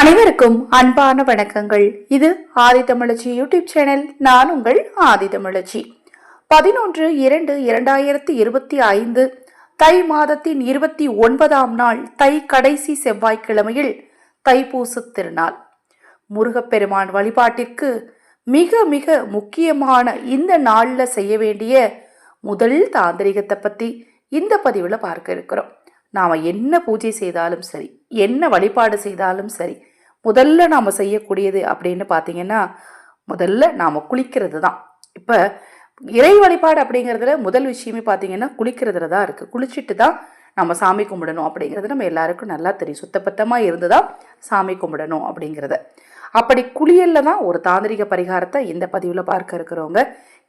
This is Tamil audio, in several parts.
அனைவருக்கும் அன்பான வணக்கங்கள். இது ஆதி தமிழச்சி யூடியூப் சேனல். நான் உங்கள் ஆதி தமிழச்சி. பதினொன்று இரண்டு இரண்டாயிரத்தி இருபத்தி ஐந்து தை மாதத்தின் இருபத்தி ஒன்பதாம் நாள் தை கடைசி செவ்வாய்க்கிழமையில் தைப்பூச திருநாள். முருகப்பெருமான் வழிபாட்டிற்கு மிக மிக முக்கியமான இந்த நாளில் செய்ய வேண்டிய முதல் தாந்திரிகத்தை பற்றி இந்த பதிவில் பார்க்க இருக்கிறோம். நாம் என்ன பூஜை செய்தாலும் சரி என்ன வழிபாடு செய்தாலும் சரி முதல்ல நாம் செய்யக்கூடியது அப்படின்னு பார்த்தீங்கன்னா முதல்ல நாம் குளிக்கிறது தான் இப்போ இறை வழிபாடு அப்படிங்கிறதுல முதல் விஷயமே பார்த்தீங்கன்னா குளிக்கிறதுல தான் இருக்குது குளிச்சுட்டு தான் நம்ம சாமி கும்பிடணும் அப்படிங்கிறது நம்ம எல்லாருக்கும் நல்லா தெரியும். சுத்தப்பத்தமாக இருந்து தான் சாமி கும்பிடணும் அப்படிங்கிறத. அப்படி குளியலில் தான் ஒரு தாந்திரிக பரிகாரத்தை இந்த பதிவில் பார்க்க இருக்கிறவங்க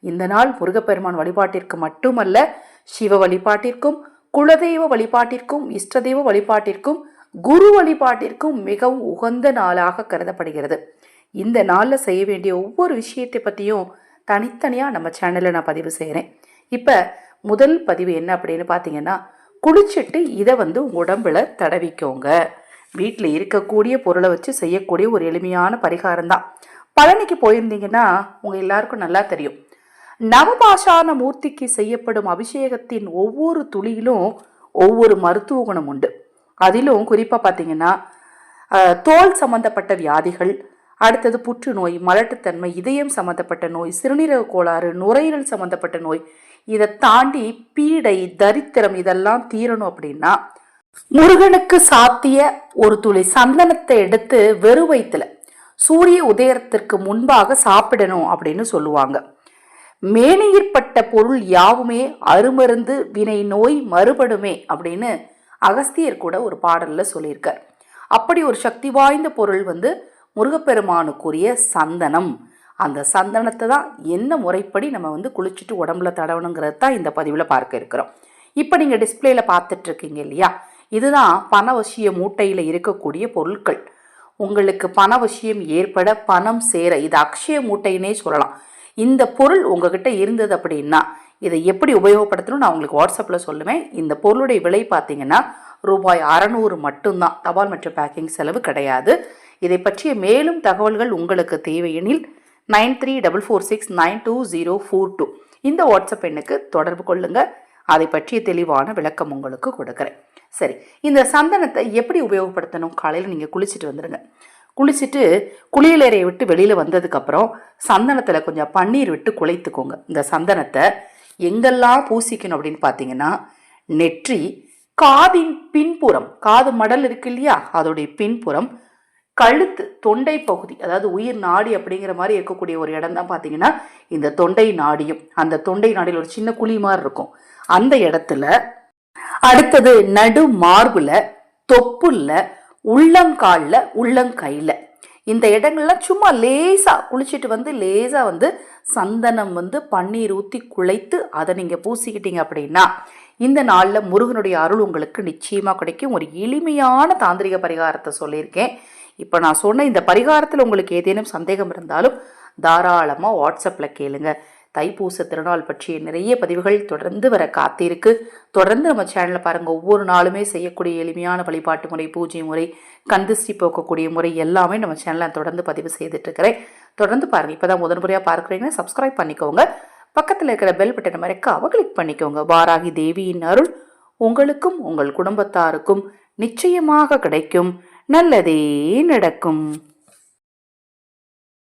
இந்த நாள் முருகப்பெருமான் வழிபாட்டிற்கு மட்டுமல்ல சிவ வழிபாட்டிற்கும் குலதெய்வ வழிபாட்டிற்கும் இஷ்டதெய்வ வழிபாட்டிற்கும் குரு வழிபாட்டிற்கும் மிகவும் உகந்த நாளாக கருதப்படுகிறது. இந்த நாளில் செய்ய வேண்டிய ஒவ்வொரு விஷயத்தை பற்றியும் தனித்தனியாக நம்ம சேனலில் நான் பதிவு செய்கிறேன் இப்போ முதல் பதிவு என்ன அப்படின்னு பார்த்தீங்கன்னா குளிச்சுட்டு இதை வந்து உடம்புல தடவிக்கோங்க. வீட்டில் இருக்கக்கூடிய பொருளை வச்சு செய்யக்கூடிய ஒரு எளிமையான பரிகாரம் தான் பழனிக்கு போயிருந்தீங்கன்னா உங்கள் எல்லாருக்கும் நல்லா தெரியும். நவபாஷான மூர்த்திக்கு செய்யப்படும் அபிஷேகத்தின் ஒவ்வொரு துளியிலும் ஒவ்வொரு மருத்துவ குணம் உண்டு. அதிலும் குறிப்பாக பார்த்தீங்கன்னா தோல் சம்பந்தப்பட்ட வியாதிகள் அடுத்தது புற்றுநோய் மலட்டுத்தன்மை இதயம் சம்பந்தப்பட்ட நோய் சிறுநீரக கோளாறு நுரையீரல் சம்பந்தப்பட்ட நோய் இதை தாண்டி பீடை தரித்திரம் இதெல்லாம் தீரணும் அப்படின்னா முருகனுக்கு சாத்திய ஒரு துளி சந்தனத்தை எடுத்து வெறு வயிற்றுல சூரிய உதயத்திற்கு முன்பாக சாப்பிடணும் அப்படின்னு சொல்லுவாங்க. மேனியிற்பட்ட பொருள் யாவுமே அருமருந்து வினை நோய் மறுபடுமே அப்படின்னு அகஸ்தியர் கூட ஒரு பாடலில் சொல்லியிருக்கார். அப்படி ஒரு சக்தி வாய்ந்த பொருள் வந்து முருகப்பெருமானுக்குரிய சந்தனம். அந்த சந்தனத்தை தான் என்ன முறைப்படி நம்ம வந்து குளிச்சுட்டு உடம்புல தடவணுங்கிறது தான் இந்த பதிவில் பார்க்க இருக்கிறோம். இப்போ நீங்கள் டிஸ்பிளேயில் பார்த்துட்ருக்கீங்க இல்லையா? இதுதான் பணவசிய மூட்டையில் இருக்கக்கூடிய பொருட்கள். உங்களுக்கு பணவசியம் ஏற்பட பணம் சேர இது அக்ஷய மூட்டைன்னே சொல்லலாம். இந்த பொருள் உங்ககிட்ட இருந்தது அப்படின்னா இதை எப்படி உபயோகப்படுத்தணும் நான் உங்களுக்கு வாட்ஸ்அப்பில் சொல்லுவேன். இந்த பொருளுடைய விலை பார்த்தீங்கன்னா ரூபாய் அறநூறு மட்டும்தான். தபால் மற்றும் பேக்கிங் செலவு கிடையாது. இதை பற்றிய மேலும் தகவல்கள் உங்களுக்கு தேவையெனில் nine three double four six nine two zero four two இந்த வாட்ஸ்அப் எண்ணுக்கு தொடர்பு கொள்ளுங்கள் அதை பற்றிய தெளிவான விளக்கம் உங்களுக்கு கொடுக்குறேன். சரி இந்த சந்தனத்தை எப்படி உபயோகப்படுத்தணும்? காலையில் நீங்கள் குளிச்சுட்டு வந்துடுங்க குளிச்சுட்டு குளியலறையை விட்டு வெளியில் வந்ததுக்கப்புறம் சந்தனத்தில் கொஞ்சம் பன்னீர் விட்டு குழைத்துக்கோங்க. இந்த சந்தனத்தை எங்கெல்லாம் பூசிக்கணும் அப்படின்னு பார்த்தீங்கன்னா நெற்றி காதின் பின்புறம் காது மடல் இருக்கு இல்லையா? அதோடைய பின்புறம் கழுத்து தொண்டை பகுதி அதாவது உயிர் நாடி அப்படிங்கிற மாதிரி இருக்கக்கூடிய ஒரு இடம் தான் பார்த்தீங்கன்னா இந்த தொண்டை நாடியும். அந்த தொண்டை நாடியில் ஒரு சின்ன குழி மாதிரி இருக்கும். அந்த இடத்துல அடுத்தது நடு மார்பில் தொப்புல உள்ளங்காலில் உள்ளங்கையில். இந்த இடங்கள்லாம் சும்மா லேசாக குளிச்சுட்டு வந்து லேசாக வந்து சந்தனம் வந்து பன்னீர் ஊற்றி குழைத்து அதை நீங்கள் பூசிக்கிட்டீங்க அப்படின்னா இந்த நாளில் முருகனுடைய அருள் உங்களுக்கு நிச்சயமாக கிடைக்கும். ஒரு எளிமையான தாந்திரிக பரிகாரத்தை சொல்லியிருக்கேன். இப்போ நான் சொன்ன இந்த பரிகாரத்தில் உங்களுக்கு ஏதேனும் சந்தேகம் இருந்தாலும் தாராளமாக வாட்ஸ்அப்பில் கேளுங்கள் தைப்பூச திருநாள் பற்றிய நிறைய பதிவுகள் தொடர்ந்து வர காத்திருக்கு. தொடர்ந்து நம்ம சேனலில் பாருங்கள் ஒவ்வொரு நாளுமே செய்யக்கூடிய எளிமையான வழிபாட்டு முறை பூஜை முறை கந்திஷ்டி போக்கக்கூடிய முறை எல்லாமே நம்ம சேனலில் தொடர்ந்து பதிவு செய்துட்டுருக்கிறேன். தொடர்ந்து பாருங்கள் இப்போ தான் முதன் முறையாக பார்க்குறீங்கன்னா சப்ஸ்கிரைப் பண்ணிக்கோங்க. பக்கத்தில் இருக்கிற பெல் பட்டனை மறைக்காக கிளிக் பண்ணிக்கோங்க. வாராகி தேவியின் அருள் உங்களுக்கும் உங்கள் குடும்பத்தாருக்கும் நிச்சயமாக கிடைக்கும். நல்லதே நடக்கும்.